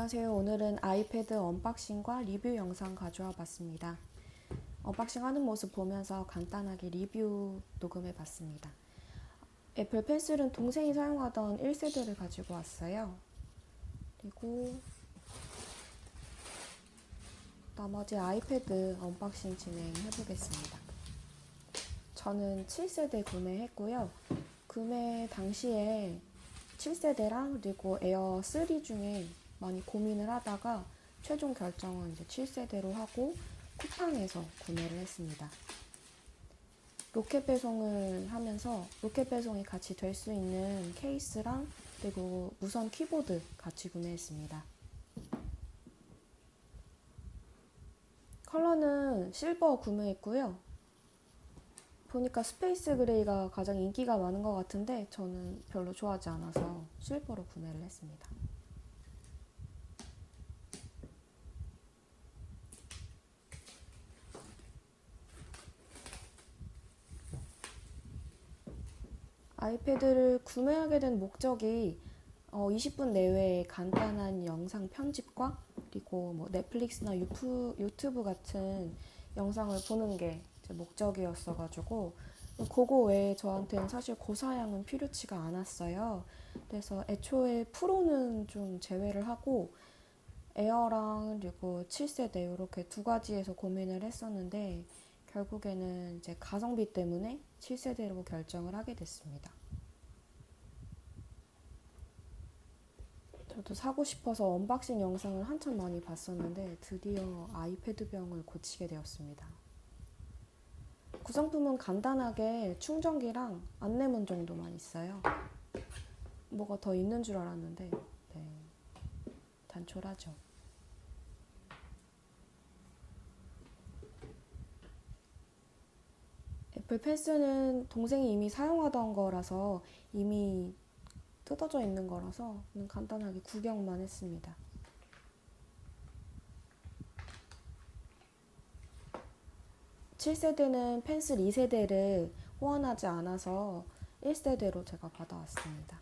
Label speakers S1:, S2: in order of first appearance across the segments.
S1: 안녕하세요. 오늘은 아이패드 언박싱과 리뷰 영상 가져와 봤습니다. 언박싱 하는 모습 보면서 간단하게 리뷰 녹음해 봤습니다. 애플 펜슬은 동생이 사용하던 1세대를 가지고 왔어요. 그리고 나머지 아이패드 언박싱 진행해 보겠습니다. 저는 7세대 구매했고요. 구매 당시에 7세대랑 그리고 에어 3 중에 많이 고민을 하다가 최종 결정은 이제 7세대로 하고 쿠팡에서 구매를 했습니다. 로켓 배송을 하면서 로켓 배송이 같이 될 수 있는 케이스랑 그리고 무선 키보드 같이 구매했습니다. 컬러는 실버 구매했고요. 보니까 스페이스 그레이가 가장 인기가 많은 것 같은데 저는 별로 좋아하지 않아서 실버로 구매를 했습니다. 아이패드를 구매하게 된 목적이 어, 20분 내외의 간단한 영상 편집과 그리고 뭐 넷플릭스나 유프, 유튜브 같은 영상을 보는 게제 목적이었어가지고 그거 외에 저한테는 사실 고사양은 필요치가 않았어요. 그래서 애초에 프로는 좀 제외를 하고 에어랑 그리고 7세대 이렇게 두 가지에서 고민을 했었는데 결국에는 이제 가성비 때문에 7세대로 결정을 하게 됐습니다. 저도 사고 싶어서 언박싱 영상을 한참 많이 봤었는데 드디어 아이패드 병을 고치게 되었습니다. 구성품은 간단하게 충전기랑 안내문 정도만 있어요. 뭐가 더 있는 줄 알았는데 네, 단촐하죠. 애플 펜스는 동생이 이미 사용하던 거라서 이미 뜯어져 있는 거라서 간단하게 구경만 했습니다. (7세대는) 펜슬 (2세대를) 호환하지 않아서 (1세대로) 제가 받아왔습니다.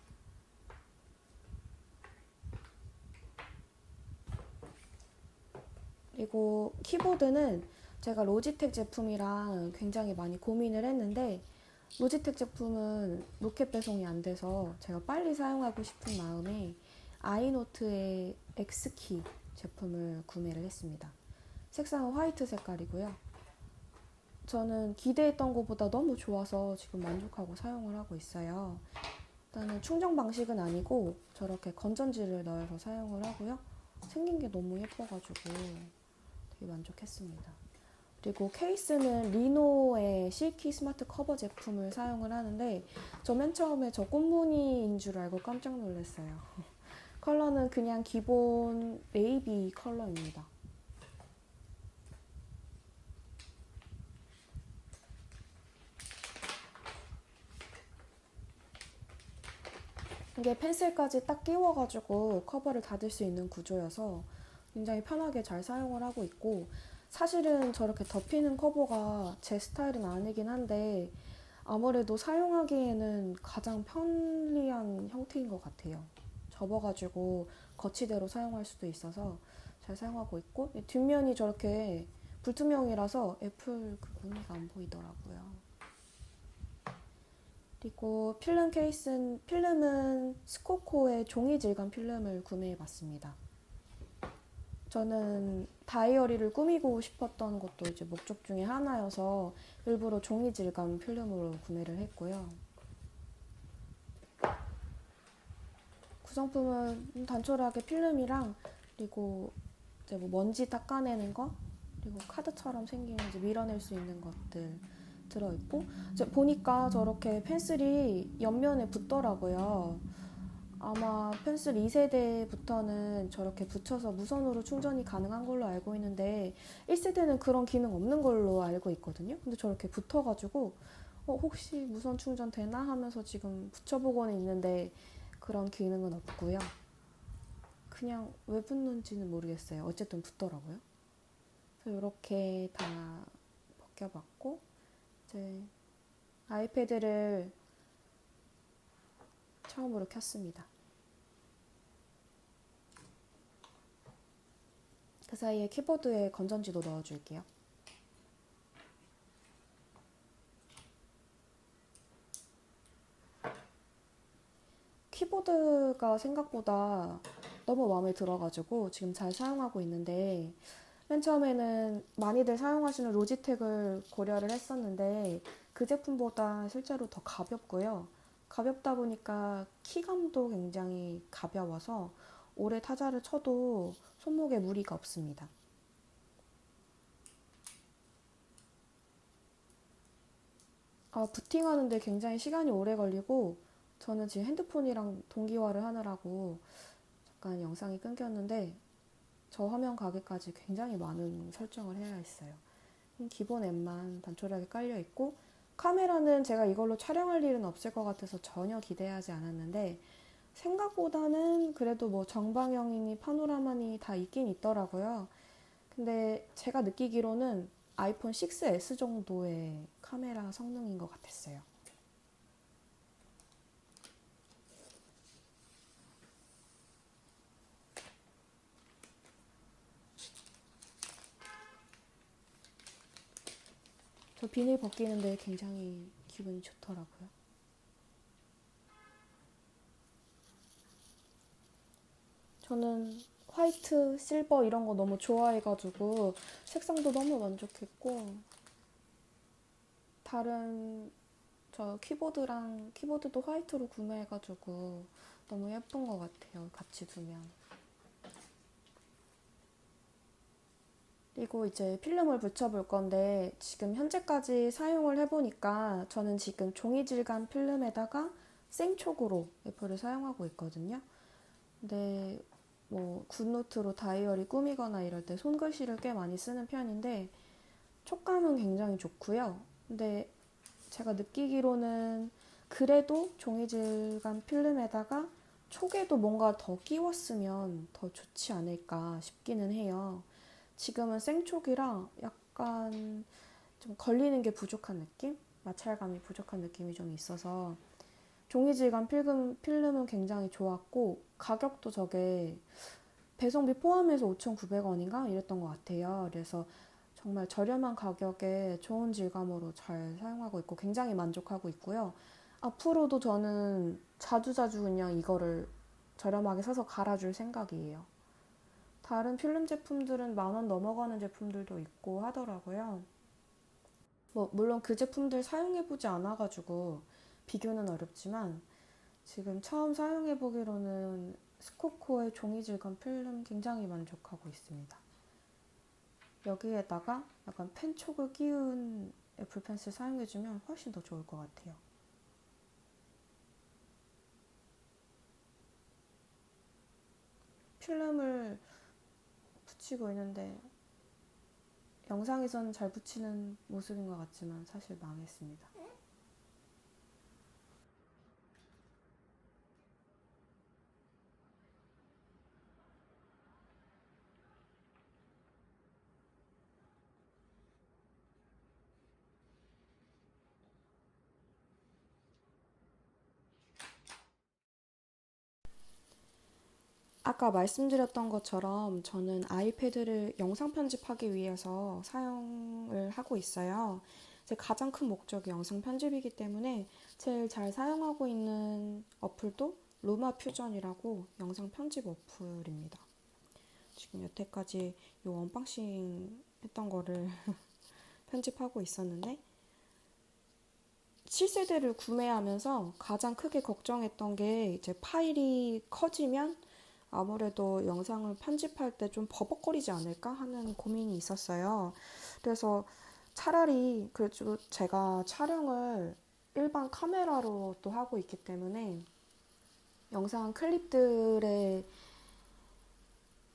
S1: 그리고 키보드는 제가 로지텍 제품이랑 굉장히 많이 고민을 했는데 로지텍 제품은 로켓 배송이 안 돼서 제가 빨리 사용하고 싶은 마음에 아이노트의 X키 제품을 구매를 했습니다. 색상은 화이트 색깔이고요. 저는 기대했던 것보다 너무 좋아서 지금 만족하고 사용을 하고 있어요. 일단은 충전 방식은 아니고 저렇게 건전지를 넣어서 사용을 하고요. 생긴 게 너무 예뻐가지고 되게 만족했습니다. 그리고 케이스는 리노의 실키 스마트 커버 제품을 사용을 하는데 저 맨 처음에 저 꽃무늬인 줄 알고 깜짝 놀랐어요. 컬러는 그냥 기본 네이비 컬러입니다. 이게 펜슬까지 딱 끼워가지고 커버를 닫을 수 있는 구조여서 굉장히 편하게 잘 사용을 하고 있고 사실은 저렇게 덮이는 커버가 제 스타일은 아니긴 한데 아무래도 사용하기에는 가장 편리한 형태인 것 같아요. 접어가지고 거치대로 사용할 수도 있어서 잘 사용하고 있고 뒷면이 저렇게 불투명이라서 애플 그 무늬가 안 보이더라고요. 그리고 필름 케이스는 필름은 스코코의 종이 질감 필름을 구매해봤습니다. 저는 다이어리를 꾸미고 싶었던 것도 이제 목적 중에 하나여서 일부러 종이 질감 필름으로 구매를 했고요. 구성품은 단촐하게 필름이랑 그리고 이제 뭐 먼지 닦아내는 거 그리고 카드처럼 생긴 이제 밀어낼 수 있는 것들 들어있고 이제 보니까 저렇게 펜슬이 옆면에 붙더라고요. 아마 펜슬 2세대부터는 저렇게 붙여서 무선으로 충전이 가능한 걸로 알고 있는데 1세대는 그런 기능 없는 걸로 알고 있거든요. 근데 저렇게 붙어가지고 어, 혹시 무선 충전 되나 하면서 지금 붙여보고는 있는데 그런 기능은 없고요. 그냥 왜 붙는지는 모르겠어요. 어쨌든 붙더라고요. 그래서 이렇게 다 벗겨봤고 이제 아이패드를 처음으로 켰습니다. 그 사이에 키보드에 건전지도 넣어줄게요. 키보드가 생각보다 너무 마음에 들어가지고 지금 잘 사용하고 있는데 맨 처음에는 많이들 사용하시는 로지텍을 고려를 했었는데 그 제품보다 실제로 더 가볍고요. 가볍다 보니까 키감도 굉장히 가벼워서 오래 타자를 쳐도 손목에 무리가 없습니다. 아, 부팅하는데 굉장히 시간이 오래 걸리고 저는 지금 핸드폰이랑 동기화를 하느라고 잠깐 영상이 끊겼는데 저 화면 가게까지 굉장히 많은 설정을 해야 했어요. 기본 앱만 단촐하게 깔려 있고 카메라는 제가 이걸로 촬영할 일은 없을 것 같아서 전혀 기대하지 않았는데 생각보다는 그래도 뭐 정방형이니 파노라마니 다 있긴 있더라고요. 근데 제가 느끼기로는 아이폰 6S 정도의 카메라 성능인 것 같았어요. 저 비닐 벗기는데 굉장히 기분이 좋더라고요. 저는 화이트, 실버 이런 거 너무 좋아해가지고 색상도 너무 만족했고 다른 저 키보드랑 키보드도 화이트로 구매해가지고 너무 예쁜 것 같아요. 같이 두면. 그리고 이제 필름을 붙여볼 건데 지금 현재까지 사용을 해보니까 저는 지금 종이 질감 필름에다가 생촉으로 애플을 사용하고 있거든요. 근데 뭐 굿노트로 다이어리 꾸미거나 이럴 때 손글씨를 꽤 많이 쓰는 편인데 촉감은 굉장히 좋고요. 근데 제가 느끼기로는 그래도 종이 질감 필름에다가 촉에도 뭔가 더 끼웠으면 더 좋지 않을까 싶기는 해요. 지금은 생촉이라 약간 좀 걸리는 게 부족한 느낌? 마찰감이 부족한 느낌이 좀 있어서 종이 질감 필름, 필름은 굉장히 좋았고 가격도 저게 배송비 포함해서 5,900원인가 이랬던 것 같아요. 그래서 정말 저렴한 가격에 좋은 질감으로 잘 사용하고 있고 굉장히 만족하고 있고요. 앞으로도 저는 자주자주 그냥 이거를 저렴하게 사서 갈아줄 생각이에요. 다른 필름 제품들은 만 원 넘어가는 제품들도 있고 하더라고요. 뭐, 물론 그 제품들 사용해보지 않아가지고 비교는 어렵지만 지금 처음 사용해보기로는 스코코의 종이 질감 필름 굉장히 만족하고 있습니다. 여기에다가 약간 펜촉을 끼운 애플 펜슬 사용해주면 훨씬 더 좋을 것 같아요. 필름을 붙이고 있는데 영상에서는 잘 붙이는 모습인 것 같지만 사실 망했습니다. 아까 말씀드렸던 것처럼 저는 아이패드를 영상 편집하기 위해서 사용을 하고 있어요. 제 가장 큰 목적이 영상 편집이기 때문에 제일 잘 사용하고 있는 어플도 루마 퓨전이라고 영상 편집 어플입니다. 지금 여태까지 이 언박싱 했던 거를 편집하고 있었는데 7세대를 구매하면서 가장 크게 걱정했던 게 이제 파일이 커지면 아무래도 영상을 편집할 때 좀 버벅거리지 않을까 하는 고민이 있었어요. 그래서 차라리 그래도 제가 촬영을 일반 카메라로 또 하고 있기 때문에 영상 클립들의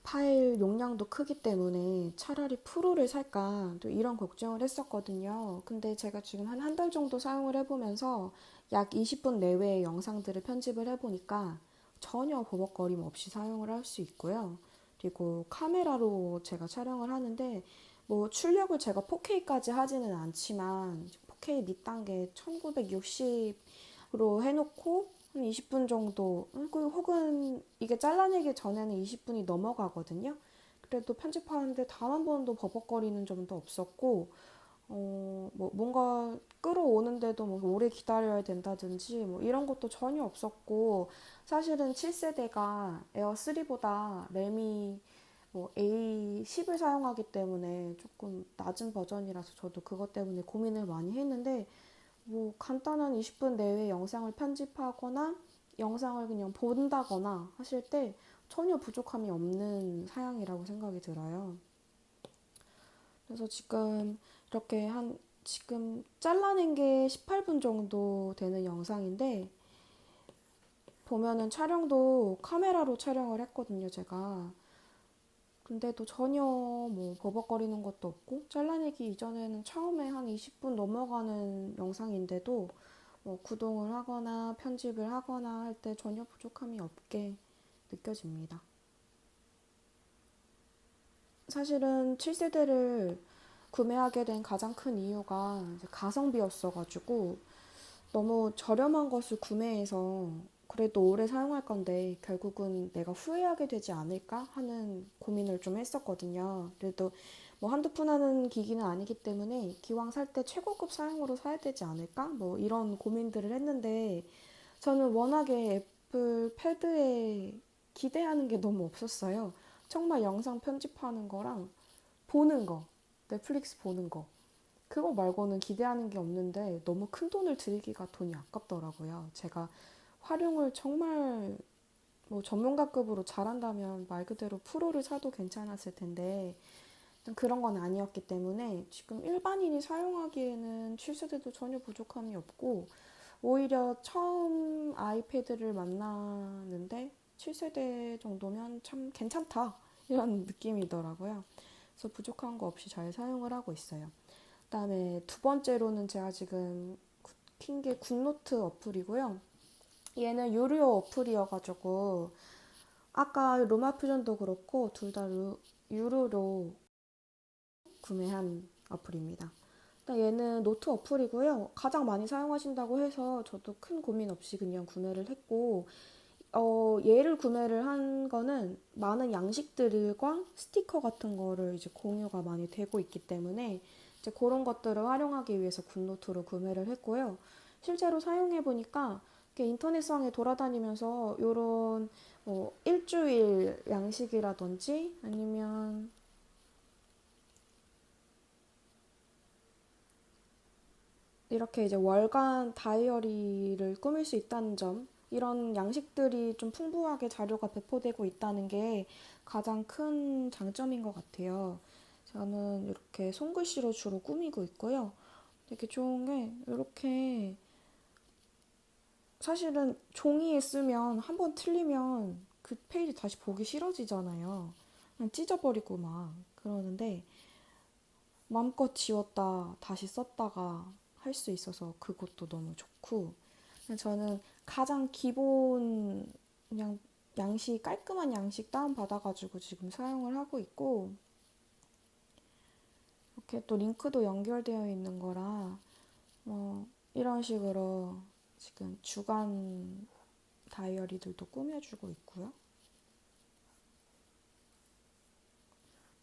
S1: 파일 용량도 크기 때문에 차라리 프로를 살까 또 이런 걱정을 했었거든요. 근데 제가 지금 한 한 달 정도 사용을 해보면서 약 20분 내외의 영상들을 편집을 해보니까 전혀 버벅거림 없이 사용을 할 수 있고요. 그리고 카메라로 제가 촬영을 하는데 뭐 출력을 제가 4K까지 하지는 않지만 4K 밑단계 1960으로 해놓고 한 20분 정도 혹은 이게 잘라내기 전에는 20분이 넘어가거든요. 그래도 편집하는데 단 한 번도 버벅거리는 점도 없었고, 어, 뭐 뭔가 끌어오는데도 뭐 오래 기다려야 된다든지 뭐 이런 것도 전혀 없었고, 사실은 7세대가 에어 3보다 램이 뭐 A10을 사용하기 때문에 조금 낮은 버전이라서 저도 그것 때문에 고민을 많이 했는데, 뭐 간단한 20분 내외 영상을 편집하거나 영상을 그냥 본다거나 하실 때 전혀 부족함이 없는 사양이라고 생각이 들어요. 그래서 지금 이렇게 한 지금 잘라낸 게 18분 정도 되는 영상인데 보면은 촬영도 카메라로 촬영을 했거든요, 제가. 근데도 전혀 뭐 버벅거리는 것도 없고 잘라내기 이전에는 처음에 한 20분 넘어가는 영상인데도 뭐 구동을 하거나 편집을 하거나 할 때 전혀 부족함이 없게 느껴집니다. 사실은 7세대를 구매하게 된 가장 큰 이유가 가성비였어가지고 너무 저렴한 것을 구매해서 그래도 오래 사용할 건데 결국은 내가 후회하게 되지 않을까 하는 고민을 좀 했었거든요. 그래도 뭐 한두 푼 하는 기기는 아니기 때문에 기왕 살 때 최고급 사양으로 사야 되지 않을까? 뭐 이런 고민들을 했는데 저는 워낙에 애플 패드에 기대하는 게 너무 없었어요. 정말 영상 편집하는 거랑 보는 거, 넷플릭스 보는 거. 그거 말고는 기대하는 게 없는데 너무 큰 돈을 들이기가 돈이 아깝더라고요. 제가 활용을 정말 뭐 전문가급으로 잘한다면 말 그대로 프로를 사도 괜찮았을 텐데 그런 건 아니었기 때문에 지금 일반인이 사용하기에는 7세대도 전혀 부족함이 없고 오히려 처음 아이패드를 만나는데 7세대 정도면 참 괜찮다 이런 느낌이더라고요. 그래서 부족한 거 없이 잘 사용을 하고 있어요. 그다음에 두 번째로는 제가 지금 킨게 굿노트 어플이고요. 얘는 유료 어플이어가지고 아까 로마 퓨전도 그렇고 둘 다 유료로 구매한 어플입니다. 일단 얘는 노트 어플이고요. 가장 많이 사용하신다고 해서 저도 큰 고민 없이 그냥 구매를 했고 어, 얘를 구매를 한 거는 많은 양식들과 스티커 같은 거를 이제 공유가 많이 되고 있기 때문에 이제 그런 것들을 활용하기 위해서 굿노트로 구매를 했고요. 실제로 사용해 보니까 인터넷상에 돌아다니면서 이런 뭐 일주일 양식이라든지 아니면 이렇게 이제 월간 다이어리를 꾸밀 수 있다는 점, 이런 양식들이 좀 풍부하게 자료가 배포되고 있다는 게 가장 큰 장점인 것 같아요. 저는 이렇게 손글씨로 주로 꾸미고 있고요. 되게 좋은 게 이렇게 사실은 종이에 쓰면 한 번 틀리면 그 페이지 다시 보기 싫어지잖아요. 그냥 찢어버리고 막 그러는데 마음껏 지웠다 다시 썼다가 할 수 있어서 그것도 너무 좋고 저는 가장 기본 그냥 양식 깔끔한 양식 다운 받아가지고 지금 사용을 하고 있고 이렇게 또 링크도 연결되어 있는 거라 뭐 이런 식으로 지금 주간 다이어리들도 꾸며주고 있고요.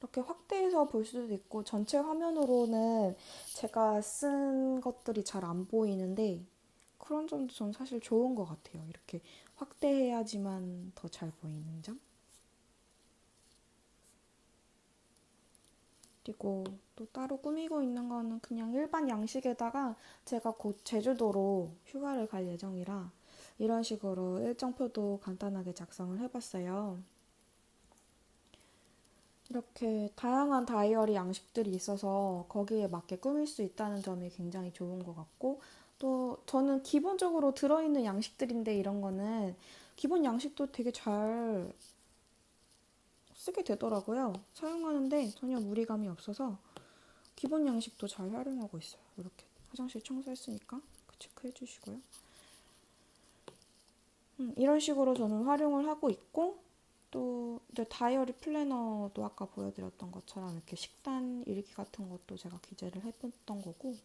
S1: 이렇게 확대해서 볼 수도 있고 전체 화면으로는 제가 쓴 것들이 잘 안 보이는데 그런 점도 전 사실 좋은 것 같아요. 이렇게 확대해야지만 더 잘 보이는 점. 그리고 또 따로 꾸미고 있는 거는 그냥 일반 양식에다가 제가 곧 제주도로 휴가를 갈 예정이라 이런 식으로 일정표도 간단하게 작성을 해봤어요. 이렇게 다양한 다이어리 양식들이 있어서 거기에 맞게 꾸밀 수 있다는 점이 굉장히 좋은 것 같고 또 저는 기본적으로 들어있는 양식들인데 이런 거는 기본 양식도 되게 잘 쓰게 되더라고요. 사용하는데 전혀 무리감이 없어서 기본 양식도 잘 활용하고 있어요. 이렇게 화장실 청소했으니까 체크해 주시고요. 음, 이런 식으로 저는 활용을 하고 있고 또 이제 다이어리 플래너도 아까 보여드렸던 것처럼 이렇게 식단 일기 같은 것도 제가 기재를 해뒀던 거고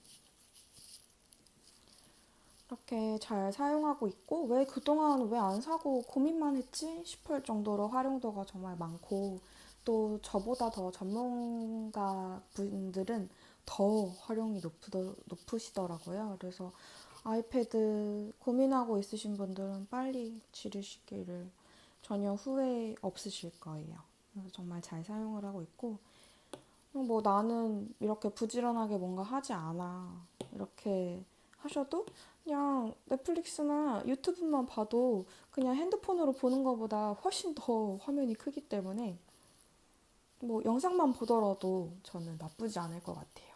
S1: 이렇게 잘 사용하고 있고 왜 그동안 왜 안 사고 고민만 했지 싶을 정도로 활용도가 정말 많고 또 저보다 더 전문가 분들은 더 활용이 높으더, 높으시더라고요. 그래서 아이패드 고민하고 있으신 분들은 빨리 지르시기를 전혀 후회 없으실 거예요. 그래서 정말 잘 사용을 하고 있고, 뭐 나는 이렇게 부지런하게 뭔가 하지 않아. 이렇게 하셔도 그냥 넷플릭스나 유튜브만 봐도 그냥 핸드폰으로 보는 것보다 훨씬 더 화면이 크기 때문에 뭐 영상만 보더라도 저는 나쁘지 않을 것 같아요.